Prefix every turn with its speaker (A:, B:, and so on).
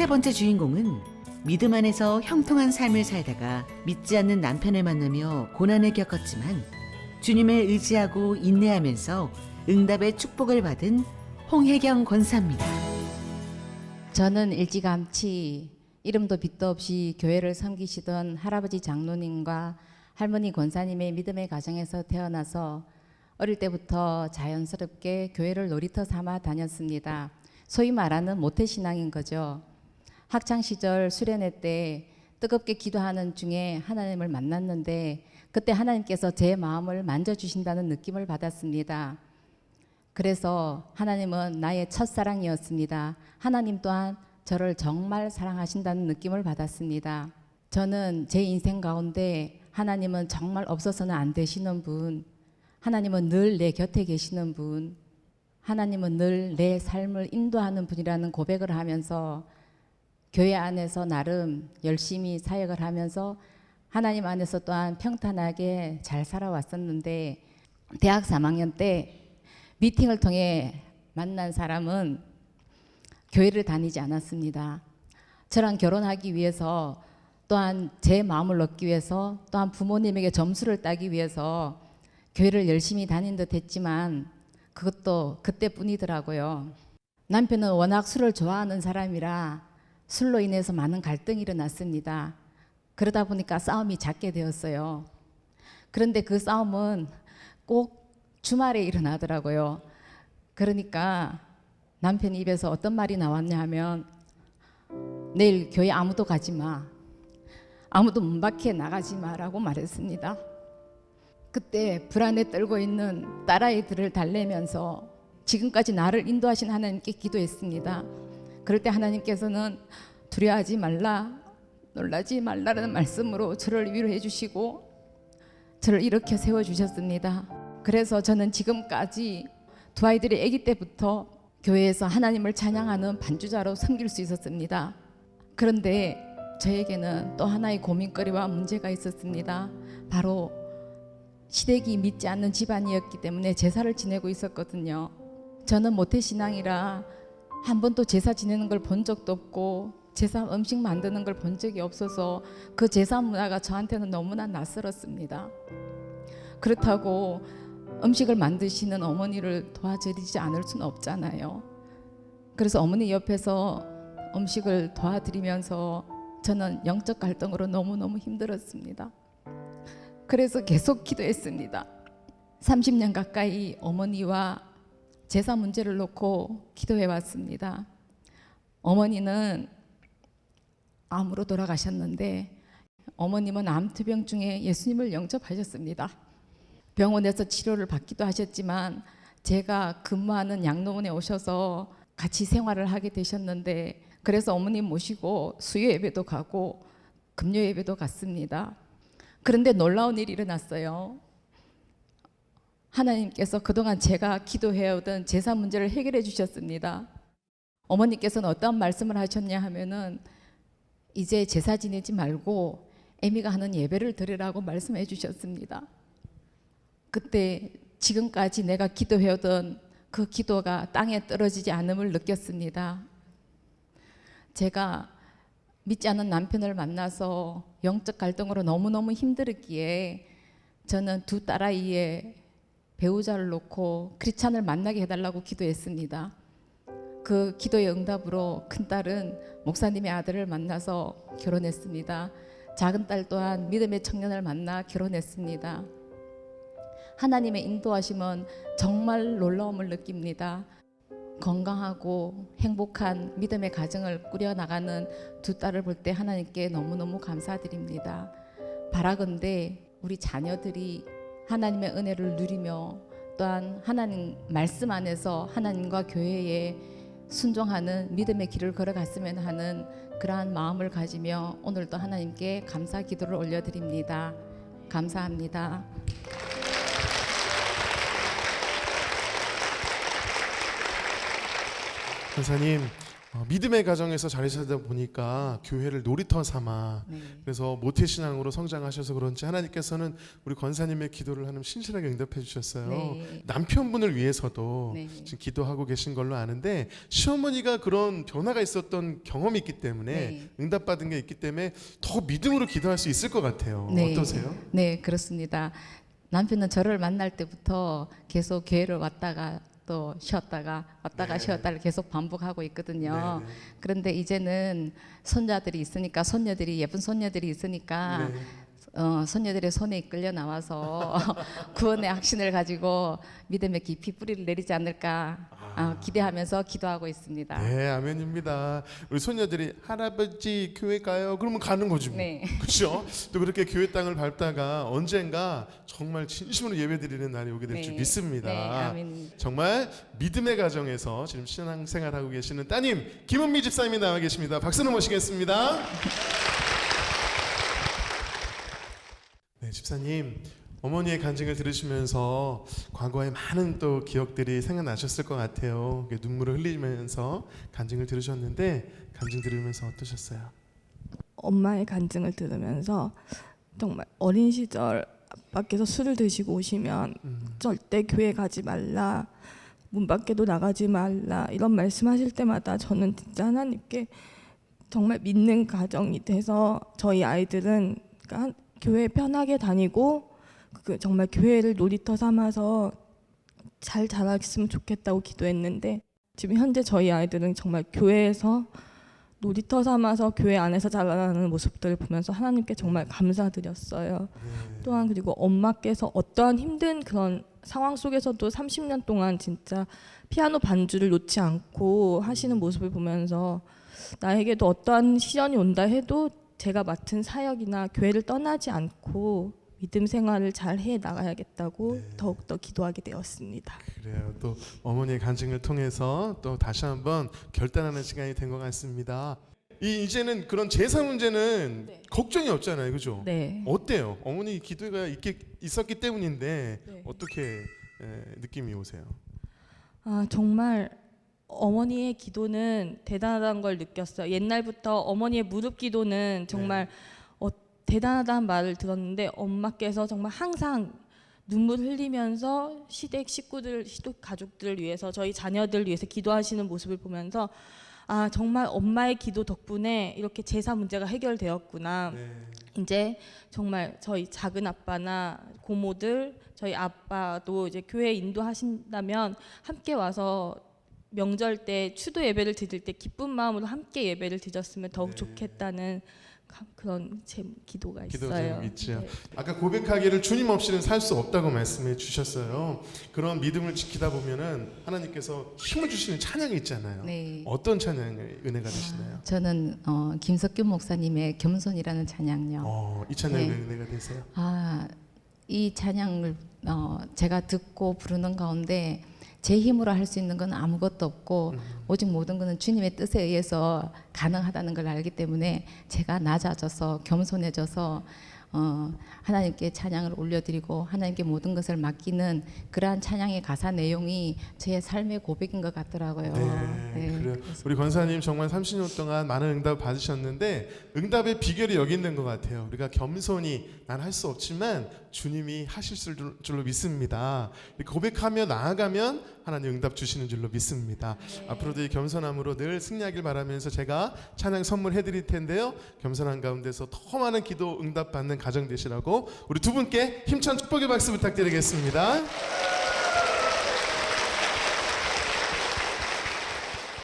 A: 세 번째 주인공은 믿음 안에서 형통한 삶을 살다가 믿지 않는 남편을 만나며 고난을 겪었지만 주님을 의지하고 인내하면서 응답의 축복을 받은 홍혜경 권사입니다.
B: 저는 일찌감치 이름도 빛도 없이 교회를 섬기시던 할아버지 장로님과 할머니 권사님의 믿음의 가정에서 태어나서 어릴 때부터 자연스럽게 교회를 놀이터 삼아 다녔습니다. 소위 말하는 모태신앙인 거죠. 학창 시절 수련회 때 뜨겁게 기도하는 중에 하나님을 만났는데 그때 하나님께서 제 마음을 만져주신다는 느낌을 받았습니다. 그래서 하나님은 나의 첫사랑이었습니다. 하나님 또한 저를 정말 사랑하신다는 느낌을 받았습니다. 저는 제 인생 가운데 하나님은 정말 없어서는 안 되시는 분, 하나님은 늘 내 곁에 계시는 분, 하나님은 늘 내 삶을 인도하는 분이라는 고백을 하면서 교회 안에서 나름 열심히 사역을 하면서 하나님 안에서 또한 평탄하게 잘 살아왔었는데 대학 3학년 때 미팅을 통해 만난 사람은 교회를 다니지 않았습니다. 저랑 결혼하기 위해서 또한 제 마음을 얻기 위해서 또한 부모님에게 점수를 따기 위해서 교회를 열심히 다닌 듯 했지만 그것도 그때뿐이더라고요. 남편은 워낙 술을 좋아하는 사람이라 술로 인해서 많은 갈등이 일어났습니다. 그러다 보니까 싸움이 잦게 되었어요. 그런데 그 싸움은 꼭 주말에 일어나더라고요. 그러니까 남편 입에서 어떤 말이 나왔냐 하면 내일 교회 아무도 가지 마. 아무도 문 밖에 나가지 마라고 말했습니다. 그때 불안에 떨고 있는 딸아이들을 달래면서 지금까지 나를 인도하신 하나님께 기도했습니다. 그럴 때 하나님께서는 두려워하지 말라, 놀라지 말라라는 말씀으로 저를 위로해 주시고 저를 일으켜 세워 주셨습니다. 그래서 저는 지금까지 두 아이들이 아기 때부터 교회에서 하나님을 찬양하는 반주자로 섬길 수 있었습니다. 그런데 저에게는 또 하나의 고민거리와 문제가 있었습니다. 바로 시댁이 믿지 않는 집안이었기 때문에 제사를 지내고 있었거든요. 저는 모태신앙이라 한 번도 제사 지내는 걸 본 적도 없고 제사 음식 만드는 걸 본 적이 없어서 그 제사 문화가 저한테는 너무나 낯설었습니다. 그렇다고 음식을 만드시는 어머니를 도와드리지 않을 수는 없잖아요. 그래서 어머니 옆에서 음식을 도와드리면서 저는 영적 갈등으로 너무너무 힘들었습니다. 그래서 계속 기도했습니다. 30년 가까이 어머니와 제사 문제를 놓고 기도해 왔습니다. 어머니는 암으로 돌아가셨는데 어머님은 암투병 중에 예수님을 영접하셨습니다. 병원에서 치료를 받기도 하셨지만 제가 근무하는 양로원에 오셔서 같이 생활을 하게 되셨는데 그래서 어머님 모시고 수요 예배도 가고 금요 예배도 갔습니다. 그런데 놀라운 일이 일어났어요. 하나님께서 그동안 제가 기도해오던 제사 문제를 해결해 주셨습니다. 어머니께서는 어떤 말씀을 하셨냐 하면은 이제 제사 지내지 말고 애미가 하는 예배를 드리라고 말씀해 주셨습니다. 그때 지금까지 내가 기도해오던 그 기도가 땅에 떨어지지 않음을 느꼈습니다. 제가 믿지 않는 남편을 만나서 영적 갈등으로 너무너무 힘들었기에 저는 두 딸아이의 배우자를 놓고 크리찬을 만나게 해달라고 기도했습니다. 그 기도의 응답으로 큰 딸은 목사님의 아들을 만나서 결혼했습니다. 작은 딸 또한 믿음의 청년을 만나 결혼했습니다. 하나님의 인도하심은 정말 놀라움을 느낍니다. 건강하고 행복한 믿음의 가정을 꾸려나가는 두 딸을 볼 때 하나님께 너무너무 감사드립니다. 바라건대 우리 자녀들이 하나님의 은혜를 누리며 또한 하나님 말씀 안에서 하나님과 교회에 순종하는 믿음의 길을 걸어갔으면 하는 그러한 마음을 가지며 오늘도 하나님께 감사 기도를 올려드립니다. 감사합니다.
C: 권사님 어, 믿음의 가정에서 자리사다 보니까 교회를 놀이터 삼아
B: 네.
C: 그래서 모태 신앙으로 성장하셔서 그런지 하나님께서는 우리 권사님의 기도를 하는 신실하게 응답해 주셨어요.
B: 네.
C: 남편분을 위해서도
B: 네.
C: 지금 기도하고 계신 걸로 아는데 시어머니가 그런 변화가 있었던 경험이 있기 때문에
B: 네.
C: 응답받은 게 있기 때문에 더 믿음으로 기도할 수 있을 것 같아요.
B: 네.
C: 어떠세요?
B: 네, 그렇습니다. 남편은 저를 만날 때부터 계속 교회를 왔다가 또 쉬었다가 왔다가
C: 네.
B: 쉬었다를 계속 반복하고 있거든요.
C: 네, 네.
B: 그런데 이제는 손자들이 있으니까 손녀들이 예쁜 손녀들이 있으니까
C: 네.
B: 어, 손녀들의 손에 이끌려 나와서 구원의 확신을 가지고 믿음의 깊이 뿌리를 내리지 않을까 아, 기대하면서 기도하고 있습니다.
C: 네, 아멘입니다. 우리 손녀들이 할아버지 교회 가요. 그러면 가는 거지 뭐.
B: 네.
C: 그렇죠? 또 그렇게 교회 땅을 밟다가 언젠가 정말 진심으로 예배드리는 날이 오게 될줄
B: 네.
C: 믿습니다.
B: 네, 아멘.
C: 정말 믿음의 가정에서 지금 신앙생활하고 계시는 따님 김은미 집사님이 나와 계십니다. 박수로 모시겠습니다. 네, 집사님 어머니의 간증을 들으시면서 과거의 많은 또 기억들이 생각나셨을 것 같아요. 눈물을 흘리면서 간증을 들으셨는데 간증 들으면서 어떠셨어요?
D: 엄마의 간증을 들으면서 정말 어린 시절 아빠께서 술을 드시고 오시면
C: 음,
D: 절대 교회 가지 말라 문 밖에도 나가지 말라 이런 말씀하실 때마다 저는 진짜 하나님께 정말 믿는 가정이 돼서 저희 아이들은 그러니까 한- 교회 편하게 다니고 그 정말 교회를 놀이터 삼아서 잘 자랐으면 좋겠다고 기도했는데 지금 현재 저희 아이들은 정말 교회에서 놀이터 삼아서 교회 안에서 자라나는 모습들을 보면서 하나님께 정말 감사드렸어요.
C: 네.
D: 또한 그리고 엄마께서 어떠한 힘든 그런 상황 속에서도 30년 동안 진짜 피아노 반주를 놓지 않고 하시는 모습을 보면서 나에게도 어떠한 시련이 온다 해도 제가 맡은 사역이나 교회를 떠나지 않고 믿음 생활을 잘 해 나가야겠다고
C: 네.
D: 더욱더 기도하게 되었습니다.
C: 그래요. 또 어머니의 간증을 통해서 또 다시 한번 결단하는 시간이 된 것 같습니다. 이 이제는 그런 제사 문제는
D: 네.
C: 걱정이 없잖아요, 그죠?
D: 네.
C: 어때요? 어머니 기도가 있기, 있었기 때문인데
D: 네.
C: 어떻게 에, 느낌이 오세요?
D: 아 정말 어머니의 기도는 대단하다는 걸 느꼈어요. 옛날부터 어머니의 무릎 기도는 정말 어, 대단하다는 말을 들었는데 엄마께서 정말 항상 눈물 흘리면서 시댁 식구들, 시댁 가족들을 위해서 저희 자녀들 위해서 기도하시는 모습을 보면서 아 정말 엄마의 기도 덕분에 이렇게 제사 문제가 해결되었구나.
C: 네.
D: 이제 정말 저희 작은 아빠나 고모들 저희 아빠도 이제 교회 인도하신다면 함께 와서 명절 때 추도 예배를 드릴 때 기쁜 마음으로 함께 예배를 드렸으면 더욱
C: 네.
D: 좋겠다는 가- 그런 제 기도가
C: 기도
D: 있어요.
C: 좀 있죠.
D: 네.
C: 아까 고백하기를 주님 없이는 살 수 없다고 말씀해 주셨어요. 그런 믿음을 지키다 보면은 하나님께서 힘을 주시는 찬양이 있잖아요.
B: 네.
C: 어떤 찬양의 은혜가 되시나요?
B: 저는 어, 김석규 목사님의 겸손이라는 찬양요.
C: 어, 이 찬양의
B: 네.
C: 은혜가 되세요.
B: 아, 이 찬양을 어, 제가 듣고 부르는 가운데 제 힘으로 할 수 있는 건 아무것도 없고 오직 모든 것은 주님의 뜻에 의해서 가능하다는 걸 알기 때문에 제가 낮아져서 겸손해져서 어, 하나님께 찬양을 올려드리고 하나님께 모든 것을 맡기는 그러한 찬양의 가사 내용이 제 삶의 고백인 것 같더라고요.
C: 네, 그래요. 우리 권사님 정말 30년 동안 많은 응답 받으셨는데 응답의 비결이 여기 있는 것 같아요. 우리가 겸손히 난 할 수 없지만 주님이 하실 줄- 줄로 믿습니다. 고백하며 나아가면 하나님 응답 주시는 줄로 믿습니다. 앞으로도 이 겸손함으로 늘 승리하길 바라면서 제가 찬양 선물해 드릴 텐데요. 겸손한 가운데서 더 많은 기도 응답 받는 가정 되시라고 우리 두 분께 힘찬 축복의 박수 부탁드리겠습니다.